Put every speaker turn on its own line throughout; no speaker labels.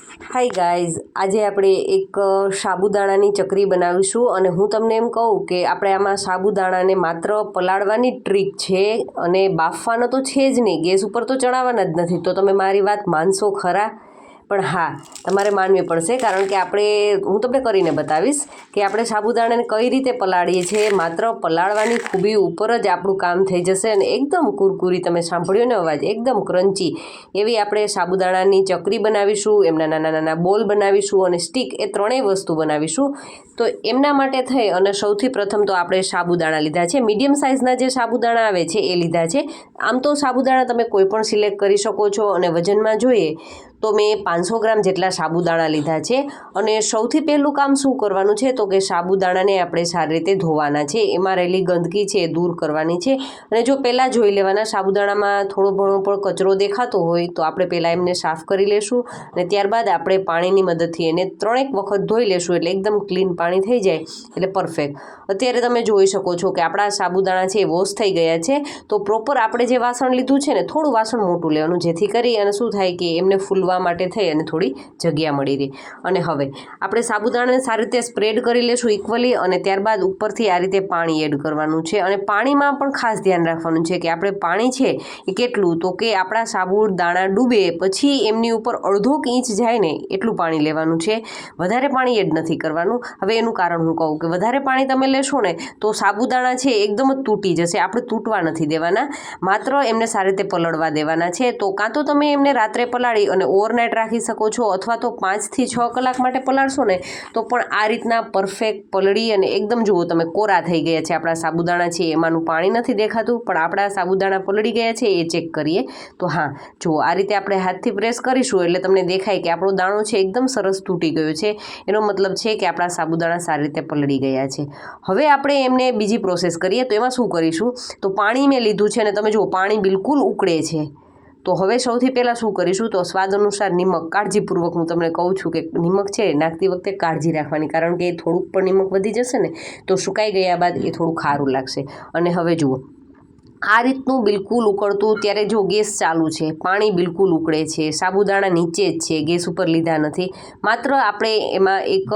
Hi guys આજે આપણે એક સાબુદાણાની ચકરી બનાવીશું અને હું તમને એમ કહું કે આપણે આમાં સાબુદાણાને માત્ર પલાળવાની ટ્રીક છે અને બાફવાનો તો છે જ નહીં, ગેસ ઉપર તો ચડાવવાના જ નથી. તો તમે મારી વાત માનશો ખરા? પણ હા, તમારે માનવી પડશે કારણ કે આપણે, હું તમને કરીને બતાવીશ કે આપણે સાબુદાણાને કઈ રીતે પલાળીએ છીએ. માત્ર પલાળવાની ખૂબી ઉપર જ આપણું કામ થઈ જશે અને એકદમ કુરકુરી, તમે સાંભળ્યો ને અવાજ, એકદમ ક્રંચી એવી આપણે સાબુદાણાની ચકરી બનાવીશું, એમના નાના નાના બોલ બનાવીશું અને સ્ટીક એ ત્રણેય વસ્તુ બનાવીશું. તો એમના માટે થઈ અને સૌથી પ્રથમ તો આપણે સાબુદાણા લીધા છે. મીડિયમ સાઇઝના જે સાબુદાણા આવે છે એ લીધા છે. આમ તો સાબુદાણા તમે કોઈ પણ સિલેક્ટ કરી શકો છો અને વજનમાં જોઈએ તો મેં પાંચસો ગ્રામ જેટલા સાબુદાણા લીધા છે. અને સૌથી પહેલું કામ શું કરવાનું છે? તો કે સાબુદાણાને આપણે સારી રીતે ધોવાના છે. એમાં રહેલી ગંદકી છે એ દૂર કરવાની છે. અને જો પહેલાં જોઈ લેવાના, સાબુદાણામાં થોડો ઘણો પણ કચરો દેખાતો હોય તો આપણે પહેલાં એમને સાફ કરી લેશું. અને ત્યારબાદ આપણે પાણીની મદદથી એને ત્રણેક વખત ધોઈ લેશું એટલે એકદમ ક્લીન પાણી થઈ જાય. એટલે પરફેક્ટ. અત્યારે તમે જોઈ શકો છો કે આપણા સાબુદાણા છે એ વોશ થઈ ગયા છે. તો પ્રોપર આપણે જે વાસણ લીધું છે ને, થોડું વાસણ મોટું લેવાનું, જેથી કરી અને શું થાય કે એમને ફૂલવા માટે થઈ અને થોડી જગ્યા મળી રહે. અને હવે આપણે સાબુદાણાને સારી રીતે સ્પ્રેડ કરી લેશું ઇક્વલી અને ત્યારબાદ ઉપરથી આ રીતે પાણી એડ કરવાનું છે. અને પાણીમાં પણ ખાસ ધ્યાન રાખવાનું છે કે આપણે પાણી છે એ કેટલું? તો કે આપણા સાબુદાણા ડૂબે પછી એમની ઉપર અડધો ઇંચ જાય ને એટલું પાણી લેવાનું છે. વધારે પાણી એડ નથી કરવાનું. હવે એનું કારણ હું કહું કે વધારે પાણી તમે લેશો ને તો સાબુદાણા છે એકદમ જ તૂટી જશે. આપણે તૂટવા નથી દેવાના. માત્ર એમને સારી રીતે પલળવા દેવાના છે. તો કાં તો તમે એમને રાત્રે પલાળી અને ઓવરનાઇટ રાખી શકો છો અથવા તો પાંચથી છ કલાક માટે પલાળશો ને, તો પણ આ રીતના પરફેક્ટ પલળી અને એકદમ જુઓ તમે, કોરા થઈ ગયા છે. આપણા સાબુદાણા છે, એમાંનું પાણી નથી દેખાતું, પણ આપણા સાબુદાણા પલળી ગયા છે, એ ચેક કરીએ. તો હા, જુઓ, આ રીતે આપણે હાથથી પ્રેસ કરીશું એટલે તમને દેખાય કે આપણો દાણો છે, એકદમ સરસ તૂટી ગયો છે. એનો મતલબ છે કે આપણા સાબુદાણા સારી રીતે પલળી ગયા છે. હવે આપણે એમને બીજી પ્રોસેસ કરીએ, તો એમાં શું કરીશું? તો પાણી મેં લીધું છે અને તમે જુઓ, પાણી બિલકુલ ઉકળે છે. તો હવે સૌથી પહેલાં શું કરીશું? તો સ્વાદ અનુસાર નિમક, કાળજીપૂર્વક હું તમને કહું છું કે નિમક છે નાખતી વખતે કાળજી રાખવાની, કારણ કે એ થોડુંક પણ નિમક વધી જશે ને, તો સુકાઈ ગયા બાદ એ થોડું ખારું લાગશે. અને હવે જુઓ આ રીતનું બિલકુલ ઉકળતું ત્યારે જો ગેસ ચાલુ છે, પાણી બિલકુલ ઉકળે છે, સાબુદાણા નીચે જ છે, ગેસ ઉપર લીધા નથી. માત્ર આપણે એમાં એક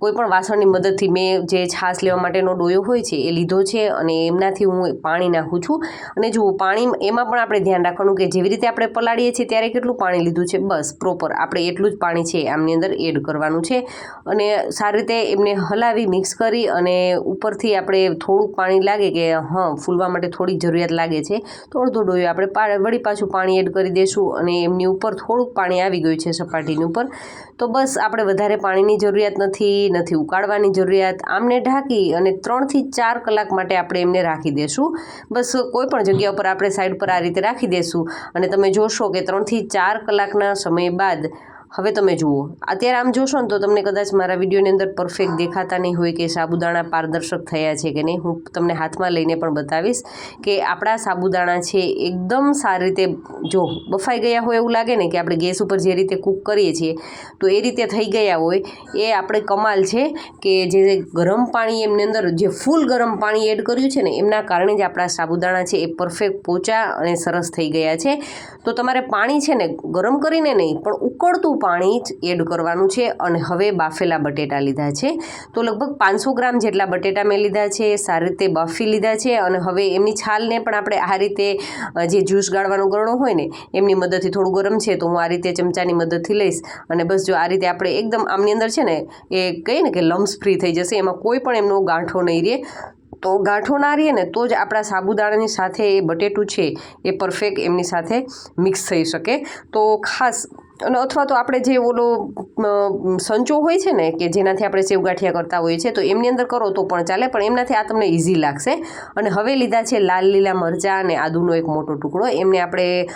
કોઈપણ વાસણની મદદથી મેં જે છાશ લેવા માટેનો ડોયો હોય છે એ લીધો છે અને એમનાથી હું પાણી નાખું છું. અને જુઓ, પાણી એમાં પણ આપણે ધ્યાન રાખવાનું કે જેવી રીતે આપણે પલાળીએ છીએ ત્યારે કેટલું પાણી લીધું છે, બસ પ્રોપર આપણે એટલું જ પાણી છે આમની અંદર એડ કરવાનું છે. અને સારી રીતે એમને હલાવી મિક્સ કરી અને ઉપરથી આપણે થોડુંક પાણી લાગે કે, હં, ફૂલવા માટે થોડી જરૂરિયાત લાગે છે. તો અડધો ડોયો આપણે વળી પાછું પાણી એડ કરી દઈશું અને એમની ઉપર થોડુંક પાણી આવી ગયું છે સપાટીની ઉપર. તો બસ આપણે વધારે પાણીની જરૂરિયાત નથી નથી ઉકાળવાની જરૂરિયાત. આમને ઢાંકી અને ત્રણથી ચાર કલાક માટે આપણે એમને રાખી દઈશું બસ કોઈ પણ જગ્યા ઉપર આપણે સાઈડ પર આ રીતે રાખી દઈશું અને તમે જોશો કે ત્રણથી ચાર કલાકના સમય બાદ હવે તમે જુઓ. અત્યારે આમ જોશો ને તો તમને કદાચ મારા વિડીયોની અંદર પરફેક્ટ દેખાતા નહીં હોય કે સાબુદાણા પારદર્શક થયા છે કે નહીં. હું તમને હાથમાં લઈને પણ બતાવીશ કે આપણા સાબુદાણા છે એકદમ સારી રીતે જો બફાઈ ગયા હોય એવું લાગે ને કે આપણે ગેસ ઉપર જે રીતે કૂક કરીએ છીએ, તો એ રીતે થઈ ગયા હોય. એ આપણે કમાલ છે કે જે ગરમ પાણી એમની અંદર જે ફૂલ ગરમ પાણી એડ કર્યું છે ને, એમના કારણે જ આપણા સાબુદાણા છે એ પરફેક્ટ પોચા અને સરસ થઈ ગયા છે. તો તમારે પાણી છે ને ગરમ કરીને નહીં, પણ ઉકળતું પાણી જ એડ કરવાનું છે અને હવે બાફેલા બટેટા લીધા છે. તો લગભગ પાંચસો ગ્રામ જેટલા બટેટા મેં લીધા છે, સારી રીતે બાફી લીધા છે અને હવે એમની છાલને પણ આપણે આ રીતે જે જ્યુસ ગાળવાનો ગરણો હોય ને, એમની મદદથી થોડું ગરમ છે તો હું આ રીતે ચમચાની મદદથી લઈશ. અને બસ જો આ રીતે આપણે એકદમ આમની અંદર છે ને, એ કહીએ ને કે લમ્સ ફ્રી થઈ જશે, એમાં કોઈ પણ એમનો ગાંઠો નહીં રહે. તો ગાંઠો ના રહીએ ને, તો જ આપણા સાબુદાણાની સાથે એ બટેટું છે એ પરફેક્ટ એમની સાથે મિક્સ થઈ શકે. તો ખાસ અને અથવા તો આપણે જે ઓલો સંચો હોય છે ને, કે જેનાથી આપણે સેવ ગાંઠિયા કરતા હોઈએ છીએ, તો એમની અંદર કરો તો પણ ચાલે, પણ એમનાથી આ તમને ઇઝી લાગશે. અને હવે લીધા છે લાલ લીલા મરચાં અને આદુનો એક મોટો ટુકડો, એમને આપણે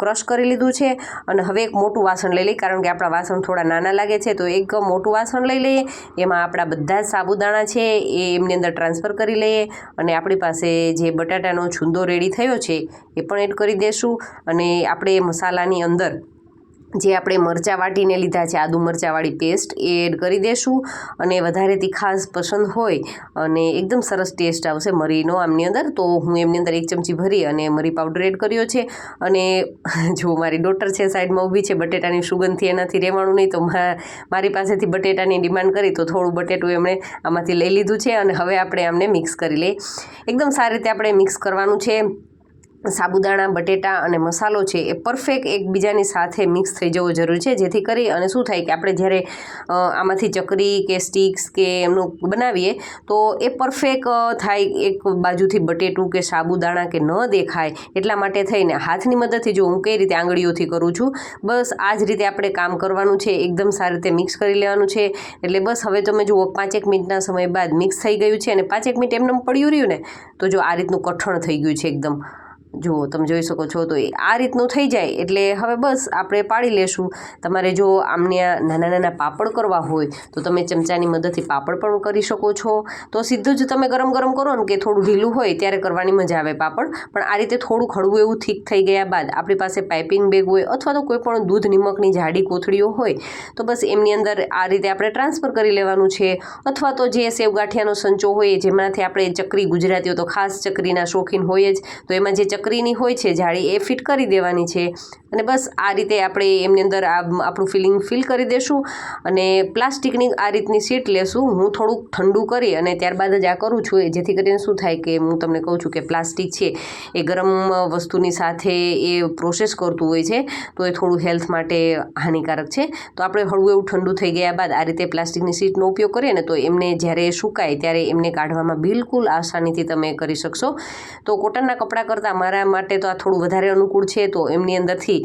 ક્રશ કરી લીધું છે. અને હવે એક મોટું વાસણ લઈ લઈએ, કારણ કે આપણા વાસણ થોડા નાના લાગે છે, તો એક મોટું વાસણ લઈ લઈએ. એમાં આપણા બધા જ સાબુદાણા છે, એ એમની અંદર ટ્રાન્સફર કરી લઈએ. અને આપણી પાસે જે બટાટાનો છુંદો રેડી થયો છે, એ પણ એડ કરી દઈશું અને આપણે મસાલાની અંદર જે આપણે મરચાં વાટીને લીધા છે, આદુ મરચાંવાળી પેસ્ટ એ એડ કરી દેશું અને વધારે તીખાસ પસંદ હોય અને એકદમ સરસ ટેસ્ટ આવશે મરીનો આમની અંદર. તો હું એમની અંદર એક ચમચી ભરી અને મરી પાવડર એડ કર્યો છે. અને જો મારી ડોટર છે, સાઈડમાં ઊભી છે, બટેટાની સુગંધથી એનાથી રહેવાનું નહીં, તો મારી પાસેથી બટેટાની ડિમાન્ડ કરી, તો થોડું બટેટું એમણે આમાંથી લઈ લીધું છે અને હવે આપણે આમને મિક્સ કરી લઈએ. એકદમ સારી રીતે આપણે મિક્સ કરવાનું છે. સાબુદાણા, બટેટા અને મસાલો છે એ પરફેક્ટ એકબીજાની સાથે મિક્સ થઈ જવો જરૂરી છે. જેથી કરી અને શું થાય કે આપણે જ્યારે આમાંથી ચકરી કે સ્ટિક્સ કે એમનું બનાવીએ, તો એ પરફેક્ટ થાય એક બાજુથી બટેટું કે સાબુદાણા કે ન દેખાય એટલા માટે થઈને હાથની મદદથી જો હું કઈ રીતે આંગળીઓથી કરું છું, બસ આ જ રીતે આપણે કામ કરવાનું છે. એકદમ સારી રીતે મિક્સ કરી લેવાનું છે. એટલે બસ હવે તમે જુઓ, પાંચેક મિનિટના સમય બાદ મિક્સ થઈ ગયું છે અને પાંચેક મિનિટ એમને પડ્યું રહ્યું ને, તો જો આ રીતનું કઠણ થઈ ગયું છે એકદમ. જુઓ તમે જોઈ શકો છો તો એ આ રીતનું થઈ જાય એટલે હવે બસ આપણે પાડી લેશું. તમારે જો આમને નાના નાના પાપડ કરવા હોય તો તમે ચમચાની મદદથી પાપડ પણ કરી શકો છો. તો સીધું જ તમે ગરમ ગરમ કરો ને કે થોડું ઢીલું હોય ત્યારે કરવાની મજા આવે પાપડ. પણ આ રીતે થોડું હળવું એવું થીક થઈ ગયા બાદ આપણી પાસે પાઇપિંગ બેગ હોય અથવા તો કોઈ પણ દૂધ નિમકની જાડી કોથળીઓ હોય તો બસ એમની અંદર આ રીતે આપણે ટ્રાન્સફર કરી લેવાનું છે. અથવા તો જે સેવગાંઠિયાનો સંચો હોય જેમાંથી આપણે ચકરી ગુજરાતીઓ તો ખાસ ચકરીના શોખીન હોય જ તો એમાં જે ચકરીની હોય છે જાળી એ ફિટ કરી દેવાની છે. અને બસ આ રીતે આપણે એમની અંદર આ આપણું ફિલિંગ ફિલ કરી દેશું અને પ્લાસ્ટિકની આ રીતની સીટ લેશું. હું થોડુંક ઠંડુ કરી અને ત્યારબાદ જ આ કરું છું. જેથી કરીને શું થાય કે હું તમને કહું છું કે પ્લાસ્ટિક છે, એ ગરમ વસ્તુની સાથે એ પ્રોસેસ કરતું હોય છે, તો એ થોડું હેલ્થ માટે હાનિકારક છે. તો આપણે હળવું એવું ઠંડુ થઈ ગયા બાદ આ રીતે પ્લાસ્ટિકની સીટનો ઉપયોગ કરીએ ને તો એમને જ્યારે સુકાય ત્યારે એમને કાઢવામાં બિલકુલ આસાનીથી તમે કરી શકશો. તો કોટનના કપડાં કરતાં મારા માટે તો આ થોડું વધારે અનુકૂળ છે, તો એમની અંદરથી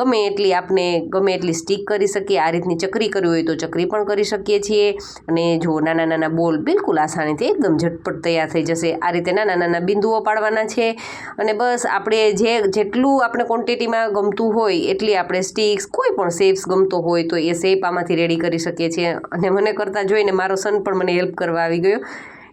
ગમે એટલી આપણે ગમે એટલી સ્ટીક કરી શકીએ, આ રીતની ચકરી કરવી હોય તો ચકરી પણ કરી શકીએ છીએ. અને જો નાના નાના બોલ બિલકુલ આસાનીથી એકદમ ઝટપટ તૈયાર થઈ જશે. આ રીતે નાના નાના બિંદુઓ પાડવાના છે. અને બસ આપણે જે, જેટલું આપણે ક્વોન્ટિટીમાં ગમતું હોય, એટલી આપણે સ્ટીક્સ કોઈ પણ શેપ્સ ગમતો હોય, તો એ શેપ આમાંથી રેડી કરી શકીએ છીએ. અને મને કરતાં જોઈને મારો સન પણ મને હેલ્પ કરવા આવી ગયો.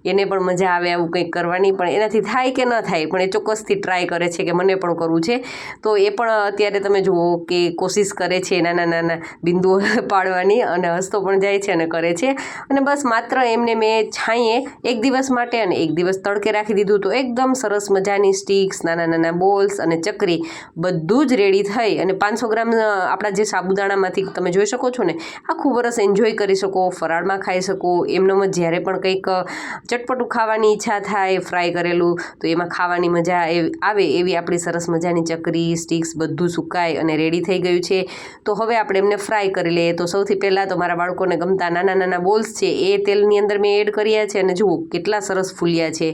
એને પણ મજા આવે આવું કંઈક કરવાની, પણ એનાથી થાય કે ન થાય, પણ એ ચોક્કસથી ટ્રાય કરે છે કે મને પણ કરવું છે. તો એ પણ અત્યારે તમે જુઓ કે કોશિશ કરે છે નાના નાના બિંદુઓ પાડવાની અને હસતો પણ જાય છે અને કરે છે. અને બસ માત્ર એમને મેં છાંયે એક દિવસ માટે અને એક દિવસ તડકે રાખી દીધું તો એકદમ સરસ મજાની સ્ટિક્સ નાના નાના બોલ્સ અને ચકરી બધું જ રેડી થઈ. અને પાંચસો ગ્રામ આપણા જે સાબુદાણામાંથી તમે જોઈ શકો છો ને, આખું વરસ એન્જોય કરી શકો, ફરાળમાં ખાઈ શકો. એમનો જ્યારે પણ કંઈક ચટપટું ખાવાની ઈચ્છા થાય ફ્રાય કરેલું, તો એમાં ખાવાની મજા આવે એવી આપણી સરસ મજાની ચકરી સ્ટિક્સ બધું સુકાય અને રેડી થઈ ગયું છે. તો હવે આપણે એમને ફ્રાય કરી લઈએ. તો સૌથી પહેલાં તો મારા બાળકોને ગમતા નાના નાના બોલ્સ છે એ તેલની અંદર મેં એડ કર્યા છે અને જુઓ કેટલા સરસ ફૂલ્યા છે.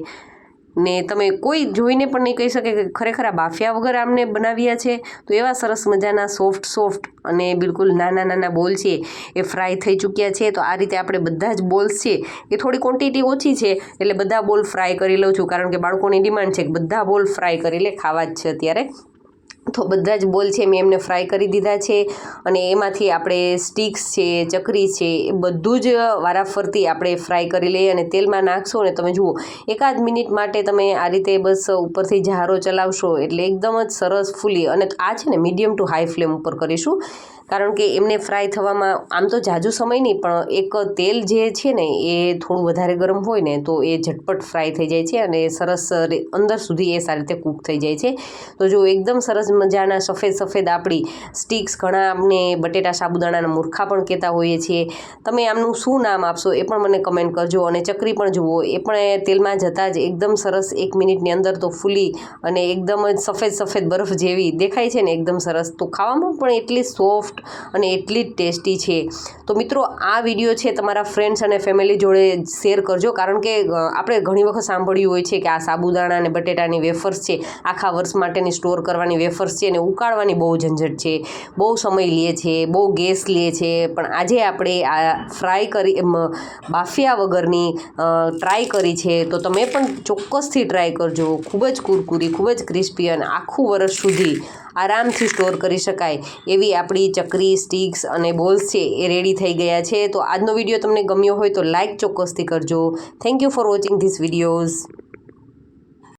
ને તમે કોઈ જોઈને પણ નહીં કહી શકે કે ખરેખર આ બાફિયા વગર આમને બનાવ્યા છે. તો એવા સરસ મજાના સોફ્ટ સોફ્ટ અને બિલકુલ નાના નાના બોલ છે એ ફ્રાય થઈ ચૂક્યા છે. તો આ રીતે આપણે બધા જ બોલ્સ છે એ થોડી ક્વોન્ટિટી ઓછી છે એટલે બધા બોલ ફ્રાય કરી લઉં છું. કારણ કે બાળકોની ડિમાન્ડ છે કે બધા બોલ ફ્રાય કરી લે, ખાવા જ છે અત્યારે. તો બધા જ બોલ છે, મેં એમને ફ્રાય કરી દીધા છે અને એમાંથી આપણે સ્ટિક્સ છે, ચકરી છે, એ બધું જ વારાફરતી આપણે ફ્રાય કરી લઈએ અને તેલમાં નાખશો ને તમે જુઓ, એકાદ મિનિટ માટે તમે આ રીતે બસ ઉપરથી ઝારો ચલાવશો એટલે એકદમ જ સરસ ફૂલી અને આ છે ને મીડિયમ ટુ હાઈ ફ્લેમ ઉપર કરીશું. કારણ કે એમને ફ્રાય થવામાં આમ તો જાજુ સમય નહીં, પણ એક તેલ જે છે ને, એ થોડું વધારે ગરમ હોય ને, તો એ ઝટપટ ફ્રાય થઈ જાય છે અને સરસ અંદર સુધી એ સારી રીતે કૂક થઈ જાય છે. તો જો એકદમ સરસ મજાના સફેદ સફેદ આપણી સ્ટિક્સ ઘણા આપણે બટેટા સાબુદાણાના મૂર્ખા પણ કહેતા હોઈએ છીએ. તમે આમનું શું નામ આપશો એ પણ મને કમેન્ટ કરજો અને ચકરી પણ જુઓ. એ પણ તેલમાં જતાં જ એકદમ સરસ એક મિનિટની અંદર તો ફૂલી અને એકદમ જ સફેદ સફેદ બરફ જેવી દેખાય છે ને, એકદમ સરસ. તો ખાવામાં પણ એટલી સોફ્ટ અને એટલી જ ટેસ્ટી છે. તો મિત્રો, આ વીડિયો છે તમારા ફ્રેન્ડ્સ અને ફેમિલી જોડે શેર કરજો. કારણ કે આપણે ઘણી વખત સાંભળ્યું હોય છે કે આ સાબુદાણા અને બટેટાની વેફર્સ છે. આખા વર્ષ માટેની સ્ટોર કરવાની વેફર્સ છે અને ઉકાળવાની બહુ ઝંઝટ છે. બહુ સમય લે છે, બહુ ગેસ લે છે. પણ આજે આપણે આ ફ્રાય કરી બાફિયા વગરની ટ્રાય કરી છે. તો તમે પણ ચોક્કસથી ટ્રાય કરજો. ખૂબ જ કુરકુરી, ખૂબ જ ક્રિસ્પી અને આખું વર્ષ સુધી આરામથી સ્ટોર કરી શકાય. એવી આપણી ચકરી, સ્ટિક્સ અને બોલ્સ છે એ રેડી થઈ ગયા છે. તો આજનો વીડિયો તમને ગમ્યો હોય તો લાઇક ચોક્કસથી કરજો. Thank you for watching this videos